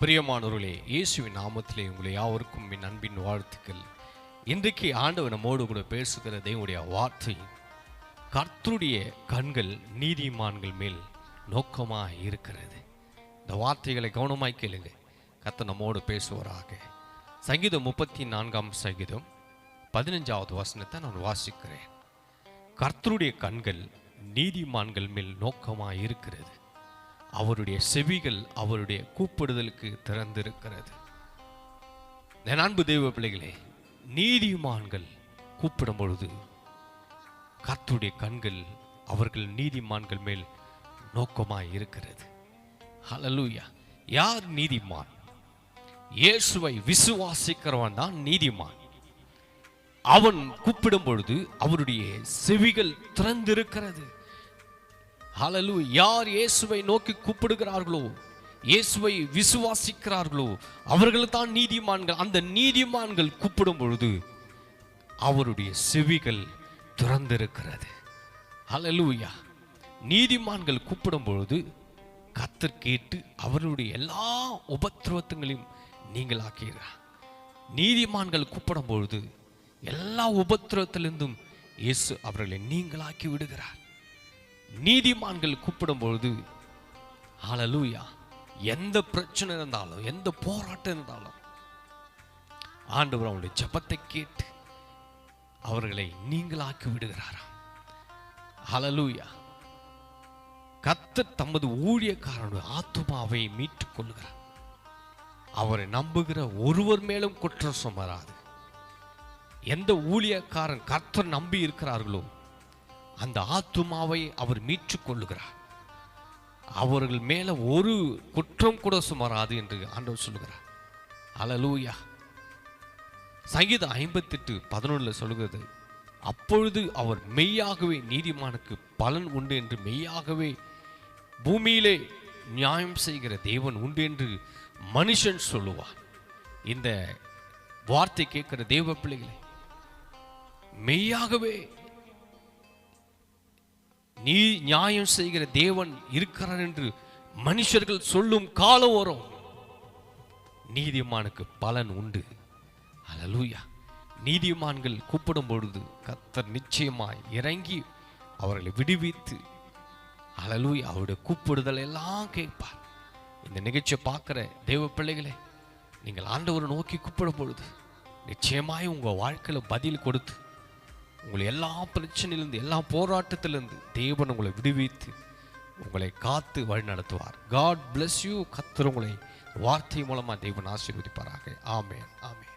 பிரியமானவர்களே இயேசுவின் நாமத்திலே உங்களை யாவருக்கும் என் அன்பின் வாழ்த்துக்கள். இன்றைக்கு ஆண்டவர் நம்மோடு கூட பேசுகிற தேவனுடைய வார்த்தை கர்த்தருடைய கண்கள் நீதிமான்கள் மேல் நோக்கமாக இருக்கிறது. இந்த வார்த்தைகளை கவனமாய் கேளுங்க. கர்த்தர் நம்மோடு பேசுவராக. சங்கீதம் முப்பத்தி நான்காம் சங்கீதம் பதினஞ்சாவது வசனத்தை நான் வாசிக்கிறேன். கர்த்தருடைய கண்கள் நீதிமான்கள் மேல் நோக்கமாக இருக்கிறது. அவருடைய செவிகள் அவருடைய கூப்பிடுதலுக்கு திறந்திருக்கிறது. என் அன்பு தெய்வ பிள்ளைகளே நீதிமான்கள் கூப்பிடும் பொழுது கத்துடைய கண்கள் அவர்கள் நீதிமான்கள் மேல் நோக்கமாய் இருக்கிறது ஹலலூயா யார் நீதிமான்? இயேசுவை விசுவாசிக்கிறவன் தான் நீதிமான். அவன் கூப்பிடும் பொழுது அவருடைய செவிகள் திறந்திருக்கிறது. அலலு யார் இயேசுவை நோக்கி கூப்பிடுகிறார்களோ இயேசுவை விசுவாசிக்கிறார்களோ அவர்கள் தான் நீதிமான்கள். அந்த நீதிமான்கள் கூப்பிடும் பொழுது அவருடைய செவிகள் திறந்திருக்கிறது. அலலூயா நீதிமான்கள் கூப்பிடும் பொழுது கத்தர் கேட்டு அவருடைய எல்லா உபத்திரவத்தங்களையும் நீங்கள் ஆக்கிறார் நீதிமான்கள் கூப்பிடும் பொழுது எல்லா உபத்திரவத்திலிருந்தும் இயேசு அவர்களை நீங்களாக்கி விடுகிறார். நீதிமான்கள் கூப்பிடும்பொழுது ஆலலூயா எந்த பிரச்சனை இருந்தாலும் எந்த போராட்டம் இருந்தாலும் ஆண்டவர் அவருடைய ஜபத்தை கேட்டு அவர்களை நீங்களாக்கி விடுகிறாராம் அலலூயா கத்த தமது ஊழியக்காரனுடைய ஆத்துமாவை மீட்டுக் கொள்கிறார் அவரை நம்புகிற ஒருவர் மேலும் குற்றம் சுமராது. எந்த ஊழியக்காரன் கர்த்தர் நம்பி இருக்கிறார்களோ அந்த ஆத்துமாவை அவர் மீட்டுக் கொள்ளுகிறார் அவர்கள் மேல ஒரு குற்றம் கூட சுமராது என்று ஆண்டவர் சொல்லுகிறார். அலலூயா சங்கீதம் ஐம்பத்தெட்டு பதினொன்றில் சொல்லுகிறது அப்பொழுது அவர் மெய்யாகவே நீதிமானுக்கு பலன் உண்டு என்று மெய்யாகவே பூமியிலே நியாயம் செய்கிற தேவன் உண்டு என்று மனுஷன் சொல்லுவார் இந்த வார்த்தை கேட்கிற தேவ பிள்ளைகளை மெய்யாகவே நீ நியாயம் செய்கிற தேவன் இருக்கிறார் என்று மனுஷர்கள் சொல்லும் காலம் வரும். நீதிமானுக்கு பலன் உண்டு. அலலூயா நீதிமான்கள் கூப்பிடும் பொழுது கத்தர் நிச்சயமாய் இறங்கி அவர்களை விடுவித்து அலலூயா அவருடைய கூப்பிடுதல் எல்லாம் கேட்பார். இந்த நிகழ்ச்சியை பார்க்குற தேவ பிள்ளைகளே நீங்கள் ஆண்டவரை நோக்கி கூப்பிடும் பொழுது நிச்சயமாய் உங்கள் வாழ்க்கையில் பதில் கொடுத்து உங்களை எல்லா பிரச்சனையிலிருந்து எல்லா போராட்டத்திலிருந்து தேவன் உங்களை விடுவித்து உங்களை காத்து வழி நடத்துவார். காட் பிளஸ் யூ கத்தர் உங்களை வார்த்தை மூலமாக தேவன் ஆசீர்வதிப்பாராக. ஆமேன். ஆமேன்.